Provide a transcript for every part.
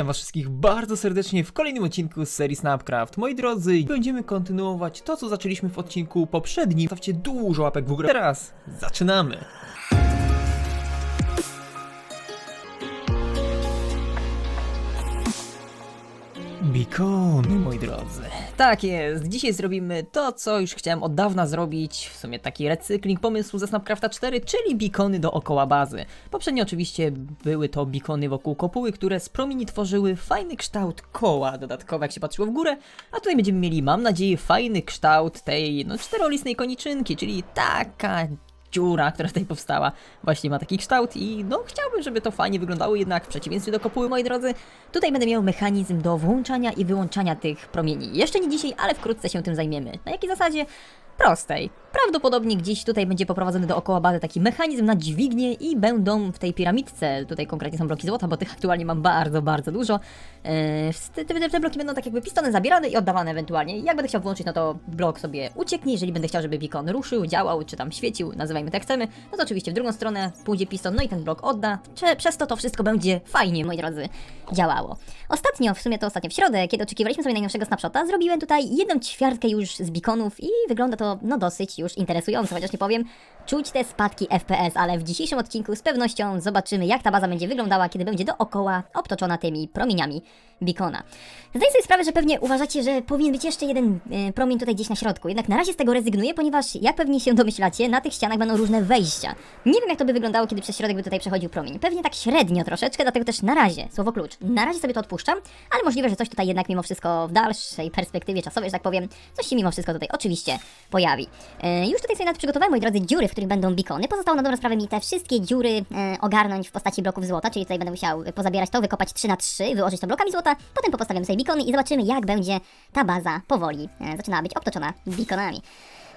Witam was wszystkich bardzo serdecznie w kolejnym odcinku z serii Snapcraft. Moi drodzy, będziemy kontynuować to, co zaczęliśmy w odcinku poprzednim. Stawcie dużo łapek w górę. Teraz zaczynamy! Bikony, moi drodzy. Tak jest, dzisiaj zrobimy to, co już chciałem od dawna zrobić, w sumie taki recykling pomysłu ze Snapcrafta 4, czyli bikony dookoła bazy. Poprzednio oczywiście były to bikony wokół kopuły, które z promieni tworzyły fajny kształt koła. Dodatkowo, jak się patrzyło w górę, a tutaj będziemy mieli, mam nadzieję, fajny kształt tej, no, czterolistnej koniczynki, czyli taka dziura, która tutaj powstała, właśnie ma taki kształt i no chciałbym, żeby to fajnie wyglądało, jednak w przeciwieństwie do kopuły, moi drodzy, tutaj będę miał mechanizm do włączania i wyłączania tych promieni. Jeszcze nie dzisiaj, ale wkrótce się tym zajmiemy. Na jakiej zasadzie? Prostej. Prawdopodobnie gdzieś tutaj będzie poprowadzony dookoła bazy taki mechanizm na dźwignię i będą w tej piramidce, tutaj konkretnie są bloki złota, bo tych aktualnie mam bardzo, bardzo dużo. Eee, te, te, bloki będą tak jakby pistony zabierane i oddawane ewentualnie. Jak będę chciał włączyć, no to blok sobie ucieknie, jeżeli będę chciał, żeby beacon ruszył, działał, czy tam świecił, nazywajmy to jak chcemy, no to oczywiście w drugą stronę pójdzie piston, no i ten blok odda. Prze przez to to wszystko będzie fajnie, moi drodzy, działało. Ostatnio, w sumie to ostatnio w środę, kiedy oczekiwaliśmy sobie najnowszego snapshota, zrobiłem tutaj jedną ćwiartkę już z beaconów i wygląda to no dosyć już interesująco, chociaż nie powiem, czuć te spadki FPS, ale w dzisiejszym odcinku z pewnością zobaczymy jak ta baza będzie wyglądała, kiedy będzie dookoła obtoczona tymi promieniami beacona. Zdaję sobie sprawę, że pewnie uważacie, że powinien być jeszcze jeden e, promień tutaj gdzieś na środku, jednak na razie z tego rezygnuję, ponieważ jak pewnie się domyślacie, na tych ścianach będą różne wejścia. Nie wiem jak to by wyglądało, kiedy przez środek by tutaj przechodził promień. Pewnie tak średnio troszeczkę, dlatego też na razie, słowo klucz, na razie sobie to odpuszczam, ale możliwe, że coś tutaj jednak mimo wszystko w dalszej perspektywie czasowej, że tak powiem, coś się mimo wszystko tutaj oczywiście pojawi. E, już tutaj sobie nawet przygotowałem, moi drodzy, dziury, w których będą beacony. Pozostało na dobrą sprawę mi te wszystkie dziury e, ogarnąć w postaci bloków złota, czyli tutaj będę musiał pozabierać to, wykopać 3 na 3 wyłożyć to blokami złota, potem popostawiam sobie beacony i zobaczymy, jak będzie ta baza powoli e, zaczynała być obtoczona beaconami.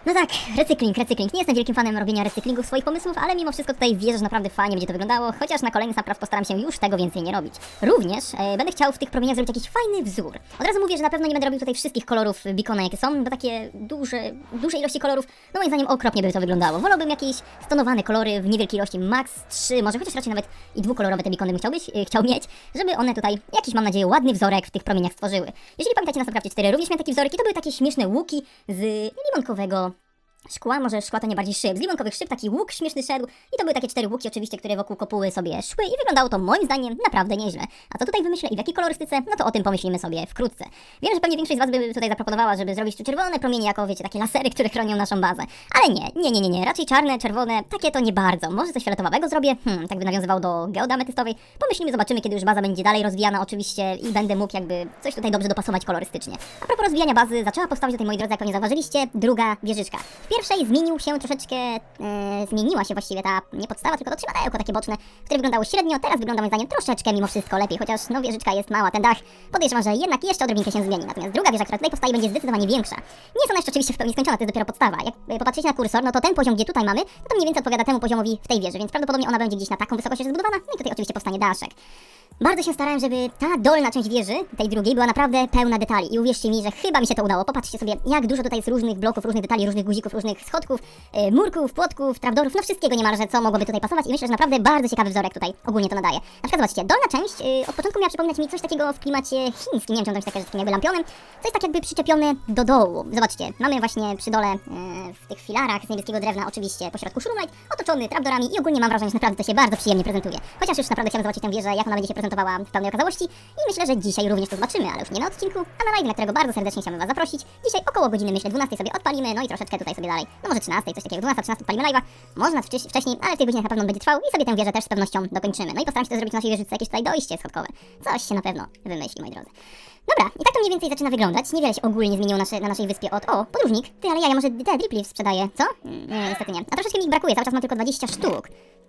No tak, recykling, recykling. Nie jestem wielkim fanem robienia recyklingu swoich pomysłów, ale mimo wszystko tutaj wierzę, że naprawdę fajnie będzie to wyglądało, chociaż na kolejny napraw postaram się już tego więcej nie robić. Również e, będę chciał w tych promieniach zrobić jakiś fajny wzór. Od razu mówię, że na pewno nie będę robił tutaj wszystkich kolorów beacona, jakie są, bo takie duże, duże ilości kolorów, no moim zdaniem okropnie by to wyglądało. Wolałbym jakieś stonowane kolory w niewielkiej ilości, max 3, może chociaż raczej nawet i dwukolorowe te beacony bym chciał, być, e, chciał mieć, żeby one tutaj jakiś, mam nadzieję, ładny wzorek w tych promieniach stworzyły. Jeżeli pamiętacie na Snapcrafcie 4, również miałem takie wzorki, to były takie śmieszne łuki z limonkowego szkła, może szkła to nie bardziej szyb, z limonkowych szyb taki łuk śmieszny szedł i to były takie cztery łuki oczywiście, które wokół kopuły sobie szły i wyglądało to moim zdaniem naprawdę nieźle. A co tutaj wymyślę i w jakiej kolorystyce, no to o tym pomyślimy sobie wkrótce. Wiem, że pewnie większość z Was by tutaj zaproponowała, żeby zrobić tu czerwone promienie jako, wiecie, takie lasery, które chronią naszą bazę. Ale nie, nie, nie, nie, nie, raczej czarne, czerwone, takie to nie bardzo. Może coś fioletowego zrobię, hmm, tak by nawiązywał do geoda ametystowej. Pomyślimy, zobaczymy, kiedy już baza będzie dalej rozwijana oczywiście i będę mógł jakby coś tutaj dobrze dopasować kolorystycznie. A propos rozwijania bazy, zaczęła powstawać tutaj, moi drodzy, jak zauważyliście, druga wieżyczka. Pierwszej zmienił się troszeczkę, e, zmieniła się właściwie ta, nie podstawa, tylko to trzymadełko takie boczne, które wyglądało średnio, teraz wygląda moim zdaniem troszeczkę mimo wszystko lepiej, chociaż no wieżyczka jest mała, ten dach podejrzewam, że jednak jeszcze odrobinkę się zmieni, natomiast druga wieża, która tutaj powstaje będzie zdecydowanie większa. Nie ona jeszcze oczywiście w pełni skończona, to jest dopiero podstawa. Jak e, popatrzycie na kursor, no to ten poziom, gdzie tutaj mamy, no to mniej więcej odpowiada temu poziomowi w tej wieży, więc prawdopodobnie ona będzie gdzieś na taką wysokość zbudowana, no i tutaj oczywiście powstanie daszek. Bardzo się starałem, żeby ta dolna część wieży, tej drugiej, była naprawdę pełna detali. I uwierzcie mi, że chyba mi się to udało. Popatrzcie sobie, jak dużo tutaj jest różnych bloków, różnych detali, różnych guzików, schodków, yy, murków, płotków, trapdorów, no wszystkiego niemalże, co mogłoby tutaj pasować. I myślę, że naprawdę bardzo ciekawy wzorek tutaj ogólnie to nadaje. Na przykład zobaczcie, dolna część yy, od początku miała przypominać mi coś takiego w klimacie chińskim. Nie wiem, czy on jest takie, że takim jakby lampionem. Jest tak jakby przyczepione do dołu. Zobaczcie, mamy właśnie przy dole yy, w tych filarach z niebieskiego drewna oczywiście po środku shroomlight, otoczony trapdorami i ogólnie mam wrażenie, że naprawdę to się bardzo przyjemnie prezentuje. Chociaż już naprawdę chciałem zobaczyć tę wieżę, jak ona będzie się prezentowała w pełnej okazałości i myślę, że dzisiaj również to zobaczymy, ale już nie na odcinku, a na live, na którego bardzo serdecznie chciałbym Was zaprosić. Dzisiaj około godziny, myślę, 12 sobie odpalimy, no i troszeczkę tutaj sobie dalej, no może 13, coś takiego, 12-13 odpalimy live'a, może wcześ- wcześniej, ale w tych godzinach na pewno będzie trwał i sobie tę wieżę też z pewnością dokończymy. No i postaram się to zrobić w naszej wieżyce jakieś tutaj dojście schodkowe. Coś się na pewno wymyśli, moi drodzy. Dobra, i tak to mniej więcej zaczyna wyglądać. Niewiele się ogólnie zmieniło nasze, na naszej wyspie od... O, podróżnik. Ty, ale ja, ja może te drip sprzedaję, co? Nie, niestety nie. A troszeczkę mi ich brakuje, cały czas mam tylko 20 sztuk.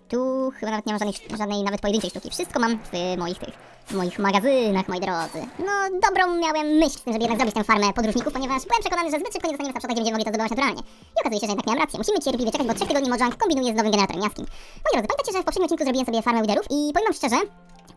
Tu chyba nawet nie mam żadnej, żadnej nawet pojedynczej sztuki. Wszystko mam w moich tych, w moich magazynach, moi drodzy. No, dobrą miałem myśl tym, żeby jednak zrobić tę farmę podróżników, ponieważ byłem przekonany, że zbyt szybko nie dostaniemy snapshota, gdzie będziemy mogli to zdobywać naturalnie. I okazuje się, że jednak miałem rację. Musimy cierpliwie czekać, bo 3 tygodni Mojang kombinuje z nowym generatorem jaskin. Moi drodzy, pamiętacie, że w poprzednim odcinku zrobiłem sobie farmę widerów i powiem wam szczerze,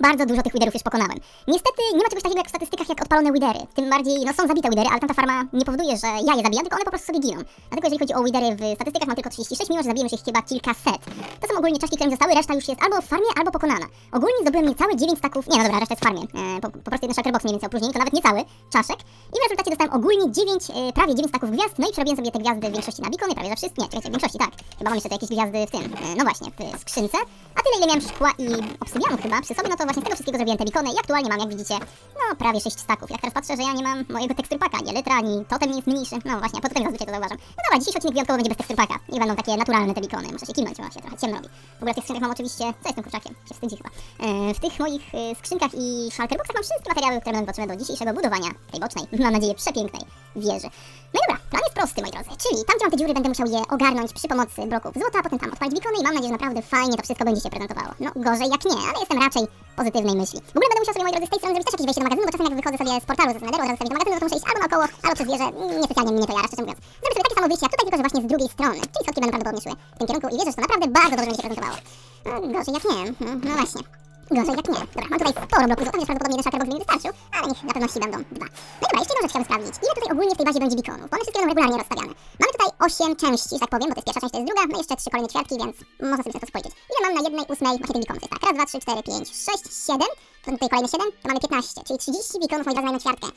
bardzo dużo tych widerów już pokonałem. Niestety nie ma czegoś takiego jak w statystykach jak odpalone widery. Tym bardziej, no są zabite widery, ale tamta farma nie powoduje, że ja je zabijam, tylko one po prostu sobie giną. Dlatego jeżeli chodzi o widery w statystykach mam tylko 36, mimo że zabiłem już ich chyba kilkaset. To są ogólnie czaszki, które mi zostały, reszta już jest albo w farmie, albo pokonana. Ogólnie zdobyłem niecałe 9 staków, nie no dobra, reszta jest w farmie. E, po, po prostu jeden shulker box mniej więcej opróżnieni, to nawet niecały czaszek. I w rezultacie dostałem ogólnie 9, e, prawie 9 staków gwiazd, no i przerobiłem sobie te gwiazdy w większości na bikony, prawie za wszystkie, nie, czekajcie, w większości tak. Chyba mam jeszcze jakieś gwiazdy w tym, e, no właśnie, w skrzynce. A tyle ile miałem szkła i obsydianu chyba przy sobie, no to właśnie z tego wszystkiego zrobiłem te bikony i aktualnie mam, jak widzicie, no prawie 6 staków. Jak teraz patrzę, że ja nie mam mojego teksturpaka, nie letra, ani totem nie jest mniejszy. No właśnie, po tym zazwyczaj to zauważam. No dobra, dzisiejszy odcinek wyjątkowo będzie bez teksturpaka. Nie będą takie naturalne te bikony. Muszę się kimnąć, bo się trochę ciemno robi. W ogóle w tych skrzynkach mam oczywiście, co jest tym kurczakiem? Się wstydzi chyba. E, w tych moich e, skrzynkach i shulkerboxach mam wszystkie materiały, które będą potrzebne do dzisiejszego budowania tej bocznej, mam nadzieję, przepięknej wieży. No i dobra, plan jest prosty, moi. Czyli tam, gdzie mam te dziury, będę musiał je ogarnąć przy pomocy bloków złota, a potem tam odpalić bikony i mam nadzieję, że naprawdę fajnie to wszystko będzie się prezentowało. No gorzej jak nie, ale jestem raczej pozytywnej myśli. W ogóle będę musiał sobie, moi drodzy, z tej strony zrobić też jakieś wejście do magazynu, bo czasem jak wychodzę sobie z portalu ze Nether'u, od razu sobie do magazynu, to muszę iść albo naokoło, albo przez wieżę. Niespecjalnie mnie to jara, szczerze mówiąc. Zrobię sobie takie samo wyjście jak tutaj, tylko że właśnie z drugiej strony. Czyli schodki będą prawdopodobnie szły w tym kierunku i wierzę, że to naprawdę bardzo dobrze będzie się prezentowało. No, gorzej jak nie, no, no właśnie. Gorzej jak nie. Dobra, mam tutaj sporo bloków złota, więc prawdopodobnie jeden box mi wystarczył, ale niech dla pewności będą dwa. No dobra, jeszcze jedną rzecz chciałbym sprawdzić. Ile tutaj ogólnie w tej bazie będzie beaconów? Bo one wszystkie będą regularnie rozstawiane. Mamy tutaj 8 części, że tak powiem, bo to jest pierwsza część, to jest druga, no jeszcze trzy kolejne ćwiartki, więc można sobie to spojrzeć. Ile mam na jednej ósmej właśnie tych beaconów? Tak, raz, dwa, trzy, cztery, pięć, sześć, siedem, tutaj kolejne 7, to mamy 15, czyli 30 beaconów moi drodzy na jedną ćwiartkę.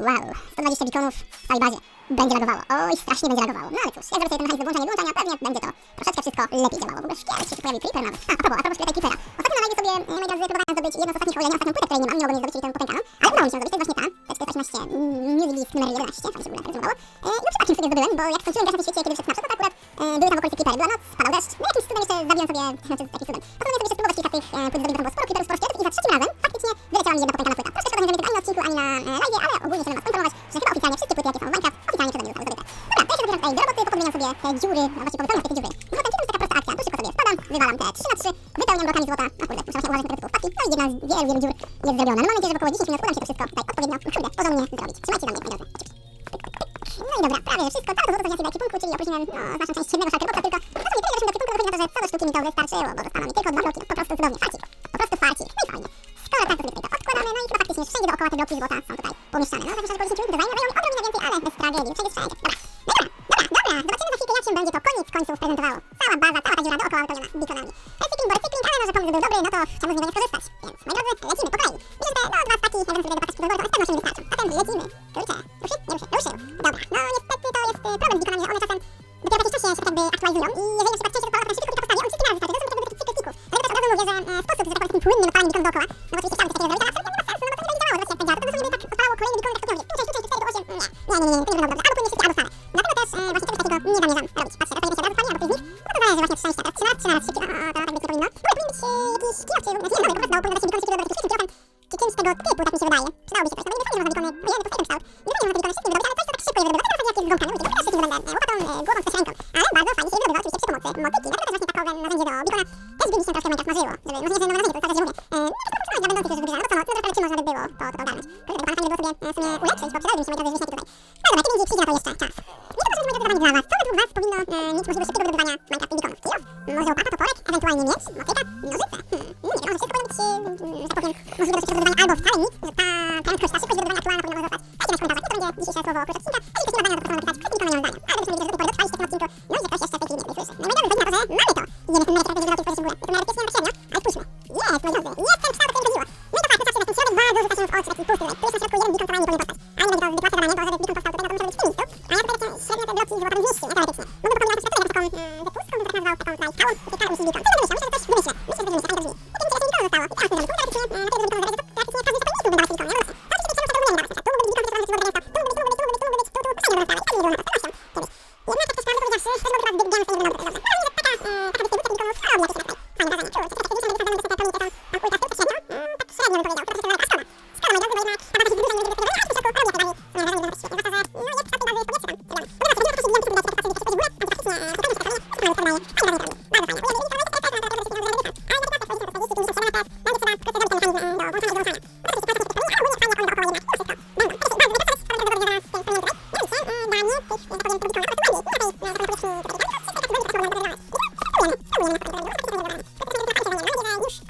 Wow, 120 beaconów w całej bazie. Będzie lagowało. Oj, strasznie będzie lagowało. No ale cóż, jak zrobię ten mechanizm włączania i wyłączania, pewnie będzie to troszeczkę wszystko lepiej działało. W ogóle szkielet się pojawił, creeper nawet. A, a propos, a propos szkieleta creepera. Ostatnio na sobie, e, moi drodzy, próbowałem zdobyć jedną z ostatnich, o ile nie ostatnią płytę, której nie mam, nie mogłem jej zdobyć, czyli tę potęganą. Ale udało mi się zdobyć, to jest właśnie ta, 418 mm, Music Disc numer 11, tam się w ogóle nazywało. E, no przypadkiem sobie zdobyłem, bo jak skończyłem grać na tym świecie, kiedy wszedł Snapshot, to akurat e, były tam w okolicy creepery, była noc, padał deszcz, no jakimś cudem jeszcze zabiłem sobie, znaczy z takim cudem. Postanowiłem sobie jeszcze spróbować kilka tych e, płyt zdobyć, tam było sporo creeperów, sporo szkieletów i za trzecim razem faktycznie wyleciała mi jedna potęgana płyta. Troszkę tego nie zrobię ani na odcinku, ani na e, live, ale ogólnie chcę was poinformować, że chyba oficjalnie wszystkie płyty, jakie są w Minecraft, oficjalnie przeze mnie zostały zdobyte. Dobra, to ja się zabieram tutaj do roboty, popodmieniam sobie te dziury, no właściwie powypełniam sobie te dziury. No potem to jest taka prosta akcja, tu szybko sobie spadam, wywalam te 3 na 3, wypełniam blokami złota, a kurde, muszę właśnie uważać na tego typu wpadki, no i jedna z wielu, wielu dziur jest zrobiona. No mam nadzieję, że w około 10 minut uda mi się to wszystko prawie wszystko. Całe to złoto zniosę do ekwipunku, czyli oprócz no, znaczną część średniego shulkerboxa, tylko no to nie tyle, że do ekwipunku, to chodzi o to, że co do sztuki mi to wystarczyło, bo zostaną mi tylko dwa bloki, no, po prostu cudownie, farcik. Po prostu farcik. No i fajnie. Skoro tak, to sobie tutaj to odkładamy, no i chyba faktycznie wszędzie dookoła te bloki złota są tutaj pomieszczane. No także, że po 10 minut zajmą mi odrobinę więcej, ale bez tragedii, wszędzie, wszędzie. Dobra. No dobra, dobra, dobra, zobaczymy za chwilkę, jak się będzie to koniec końców prezentowało. Cała baza, cała ta dziura dookoła wypełniona beaconami. Recykling, bo recykling, ale no, że pomysł był dobry, no to czemu z niego nie skorzystać? Więc, moi drodzy, lecimy po kolei. Że te, no, dwa staki, będę sobie staki przygotował, to z pewnością mi wystarczą. Zatem lecimy. Zamierzam robić. Patrzcie, to sobie się od razu pali, albo nich, no to zależy właśnie od szczęścia. Teraz 3 na 3 nawet szybciej, o, to tak być nie powinno. No ale powinien być e, jakiś kill, czy, znaczy nie wiem, po prostu powinno się szybciej dodawać jakimś kilofem, czy czymś tego typu, tak mi się wydaje. Przydałoby się coś, no bo nie fajnie można beacony, ojej, to fajny kształt. Nie fajnie można beacony wszystkim wydobyć, ale coś to tak szybko je. Teraz jak jest z gąbkami, wiecie, teraz szybciej będę e, łopatą, e, głową czy też ręką. Ale bardzo fajnie się wydobywa, oczywiście przy pomocy motyki. Dlatego też właśnie takowe narzędzie do beacona też by mi się troszkę Minecraft marzyło. Żeby, no nie, że nowe narzędzie, to jest tak, że mówię. E, no i tylko ja będę też wybierała, no to no, no lepszy można by było to, to ogarnąć. Kurde, beacona fajnie by było sobie e, w sumie ulepszyć, bo przydałyby mi się moi drodzy wieśniaki tutaj. No dobra, tym bardziej przyjdzie na to jeszcze czas. Nie to może być dla was. Co według was powinno e, mieć możliwość szybkiego wydobywania Minecraft i beaconów? Kilo? Może łopata, toporek, ewentualnie miecz, motyka, nożyce? Hmm, nie wiem, może wszystko powinno być, e, że tak powiem, możliwe do szybkiego wydobywania albo wcale nic, że ta prędkość, ta szybkość wydobywania aktualna powinna może zostać. Dajcie znać w komentarzach, to będzie dzisiejsze słowo oprócz odcinka. A